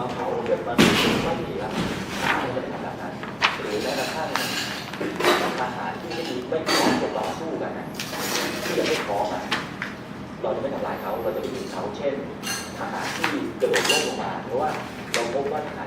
มาเผาเกิดมาไม่มีครับไม่ได้ขนาดนั้นหรือแม้กระทั่งทหารที่ไม่ดีไม่พร้อมจะต่อสู้กันนะที่ยังไม่พร้อมอะเราจะไม่ทำลายเขาเราจะไม่ยิงเขาเช่นทหารที่กระโดดล่มลงมาเพราะว่าเราพบว่าทหาร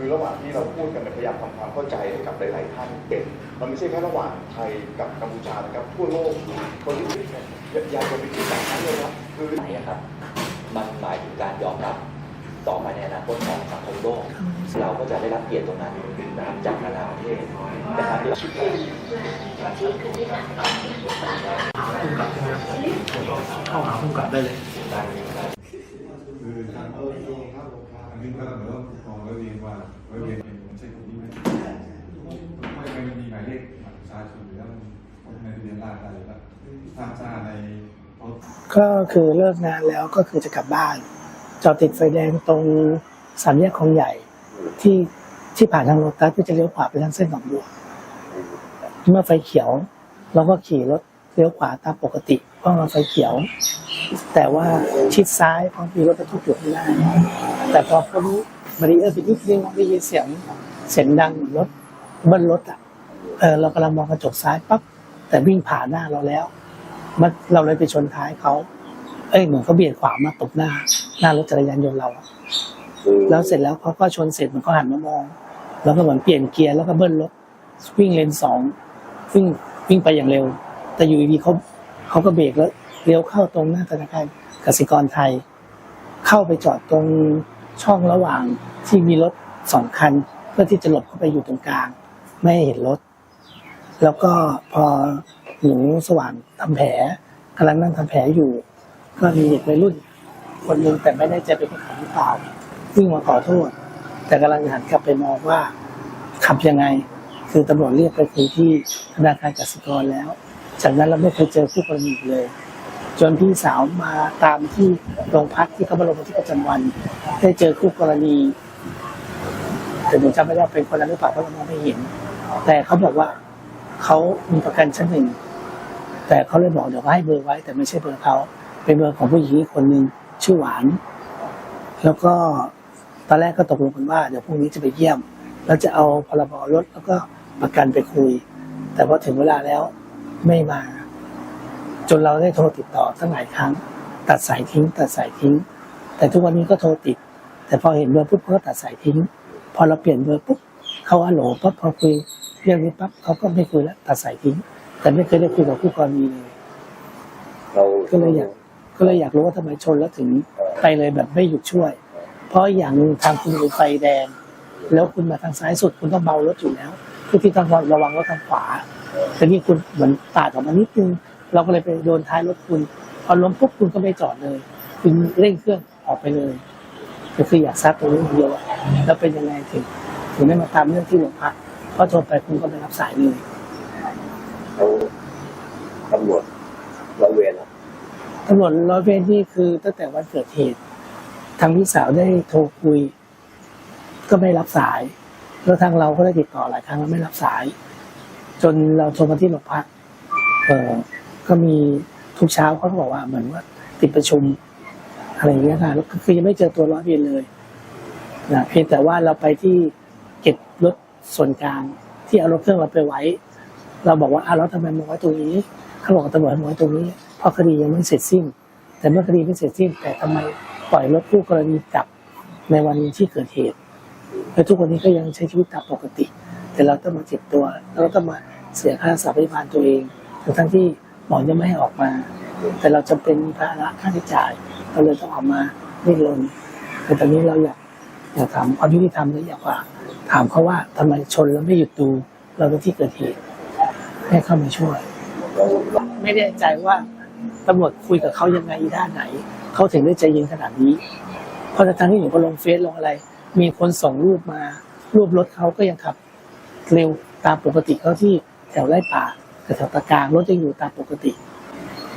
คือระหว่างที่เราพูดกันเนี่ยพยายามทำความเข้าใจให้กับหลาย ๆ ท่านเป็นมันไม่ใช่แค่ระหว่างไทยกับกัมพูชานะครับทั่วโลกคนที่อย่าอย่าไปคิดแบบนั้นเลยครับคือไหนอะครับ มันหมายถึงการยอมรับต่อไปในอนาคตของสังคมโลก เราก็จะได้รับเกียรติตรงนั้นนะครับจากนานาประเทศนะครับที่เข้าหาผู้กำกับได้เลยคือทางอั นนี้ก็เหมือนว่ามองแล้เรียนว่าเราเรียนเป็นผมใช่คนที่ไหมไม่ไม่มีหมายเลขบัตรประชาชนหรือว่าผมในทะเบียนราษฎร์อะไรแล้วทราบทราในรถก็คือเลิกงานแล้วก็คือจะกลับบ้าน จอดติดไฟแดงตรงสามแยกคลองใหญ่ที่ที่ผ่านทางโลตัสก็จะเลี้ยวขวาไปทางเส้นหนองบัวเมื่อไฟเขียว เราก็ขี่รถเลี้ยวขวาตามปกติเพราะมันไฟเขียว แต่ว่าชิดซ้ายเพราะมีรถบรรทุกอยู่ข้างหน้าแต่พอพ้นบารีเออร์ไปนิดนึงได้ยินเสียงเสียงดังเหมือนรถเบิ้ลรถอะเออเรากำลังมองกระจกซ้ายปั๊บแต่วิ่งผ่านหน้าเราแล้วมันเราเลยไปชนท้ายเขาเอ้ยเหมือนเขาเบียดขวามาตบหน้า หน้ารถจักรยานยนต์เราแล้วเสร็จแล้วเขาก็ชนเสร็จมันก็หันมามอง แล้วก็เหมือนเปลี่ยนเกียร์แล้วก็เบิ้ลรถวิ่งเลนสองวิ่งวิ่งไปอย่างเร็ว แต่อยู่ดีๆเขาเขาก็เบรกแล้ว เลี้ยวเข้าตรงหน้าธนาคารกสิกรไทย เข้าไปจอดตรงช่องระหว่างที่มีรถสองคัน เพื่อที่จะหลบเข้าไปอยู่ตรงกลาง ไม่ให้เห็นรถ แล้วก็พอหนูสว่างทำแผลกำลังนั่งทำแผลอยู่ ก็มีเด็กวัยรุ่น คนหนึ่งแต่ไม่แน่ใจเป็นคนขับหรือเปล่าวิ่งมาขอโทษ แต่กำลังหันกลับไปมองว่าขับยังไง คือตำรวจเรียกไปคุยที่ธนาคารกสิกรแล้ว จากนั้นเราไม่เคยเจอคู่กรณีเลย จนพี่สาวมาตามที่โรงพักที่เขามาลงบันทึกประจำวัน ได้เจอคู่กรณีแต่หนูจำไม่ได้เป็นคนนั้นหรือเปล่าเพราะเรามองไม่เห็น แต่เขาบอกว่าเขามีประกันชั้นหนึ่ง แต่เขาเลยบอกเดี๋ยวให้เบอร์ไว้ แต่ไม่ใช่เบอร์เขาเป็นเบอร์ของผู้หญิงคนหนึ่งชื่อหวาน แล้วก็ตอนแรกก็ตกลงกันว่าเดี๋ยวพรุ่งนี้จะไปเยี่ยม แล้วจะเอาพรบรถแล้วก็ประกันไปคุย แต่พอถึงเวลาแล้วไม่มา จนเราได้โทรติดต่อตั้งหลายครั้ง ตัดสายทิ้ง ตัดสายทิ้ง แต่ทุกวันนี้ก็โทรติด แต่พอเห็นเบอร์ปุ๊บก็ตัดสายทิ้ง พอเราเปลี่ยนเบอร์ปุ๊บเขาฮัลโหลปั๊บพอคุยเรื่องนี้ปั๊บเขาก็ไม่คุยแล้วตัดสายทิ้ง แต่ไม่เคยได้คุยกับผู้กรณีเลยเราก็เลยอยากก็เลยอยากรู้ว่าทำไมชนแล้วถึงไปเลยแบบไม่หยุดช่วย เพราะอย่างหนึ่งทางคุณเป็นไฟแดง แล้วคุณมาทางซ้ายสุดคุณต้องเบารถอยู่แล้วเพื่อที่ต้องระวังรถทางขวาแต่นี่คุณเหมือนปาดออกมานิดนึง เราก็เลยไปโดนท้ายรถคุณพอล้มปุ๊บคุณก็ไม่จอดเลย คุณเร่งเครื่องออกไปเลยก็คืออยากซักตรงนี้อย่างเดียวอะแล้วเป็นยังไงถึงถึงไม่มาตามเรื่องที่โรงพักเพราะโทรไปคุณก็ไม่รับสายเลยเราตำรวจร้อยเวรอะตำรวจร้อยเวรนี่คือตั้งแต่วันเกิดเหตุ ทางพี่สาวได้โทรคุย ก็ไม่รับสาย แล้วทางเราก็ได้ติดต่อหลายครั้งแล้วไม่รับสาย จนเราโทรมาที่โรงพักเออ ก็มีทุกเช้าเขาก็บอกว่าเหมือนว่าติดประชุมอะไรอย่างเงี้ยค่ะแล้วก็คือยังไม่เจอตัวร้อยเวรเลยนะเพียงแต่ว่าเราไปที่เก็บรถส่วนกลางที่เอารถเครื่องเราไปไว้ เราบอกว่าอ้าวแล้วทำไมมาไว้ตรงนี้เขาบอกตำรวจมาไว้ตรงนี้เพราะคดียังไม่เสร็จสิ้น แต่เมื่อคดีไม่เสร็จสิ้น แต่ทำไมปล่อยรถคู่กรณีกลับในวันที่เกิดเหตุแล้วทุกวันนี้ก็ยังใช้ชีวิตตามปกติ แต่เราต้องมาเจ็บตัวแล้วก็ต้องมาเสียค่ารักษาพยาบาลตัวเองทั้งที่ หมอยังไม่ให้ออกมา แต่เราจำเป็นมีภาระค่าใช้จ่ายเราเลยต้องออกมาดิ้นรนแต่ตอนนี้เราอยากอยากถามความยุติธรรมเลยอยากว่าถามเขาว่าทำไมชนแล้วไม่หยุดดูเราในที่เกิดเหตุให้เข้ามาช่วย ไม่แน่ใจว่าตำรวจคุยกับเขายังไงอีด้านไหน เขาถึงได้ใจเย็นขนาดนี้ เพราะทั้งที่หนูก็ลงเฟซลงอะไร มีคนส่งรูปมา รูปรถเขาก็ยังขับ เร็วตามปกติเขาที่แถวไร่ป่า กับแถวตะกลางรถยังอยู่ตามปกติ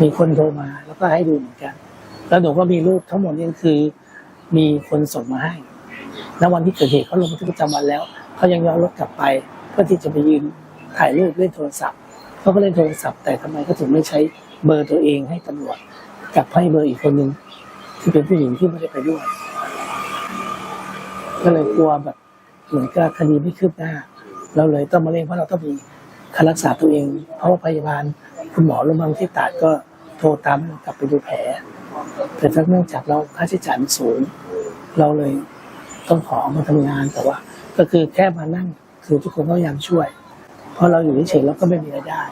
มีคนโทรมาแล้วก็ให้ดูเหมือนกัน แล้วหนูก็มีรูปทั้งหมดนี่คือ มีคนส่งมาให้ณวันที่เกิดเหตุเขาลงบันทึกประจำวันแล้วเขายังย้อนรถกลับไปเพื่อที่จะไปยืนถ่ายรูปเล่นโทรศัพท์เขาก็เล่นโทรศัพท์แต่ทำไมเขาถึงไม่ใช้เบอร์ตัวเองให้ตำรวจกลับให้เบอร์อีกคนหนึ่งที่เป็นผู้หญิงที่ไม่ได้ไปด้วยก็เลยกลัวแบบเหมือนกับคดีไม่คืบหน้า เราเลยต้องมาเร่งเพราะเราต้องมี ค่ารักษาตัวเอง เพราะว่าพยาบาลคุณหมอโรงพยาบาลที่ตาดก็โทรตามกลับไปดูแผล แต่ถ้าเนื่องจากเราค่าใช้จ่ายมันสูง เราเลยต้องขอมาทำงานแต่ว่า ก็คือแค่มานั่งคือทุกคนก็พยายามช่วย เพราะเราอยู่เฉยๆเราก็ไม่มีรายได้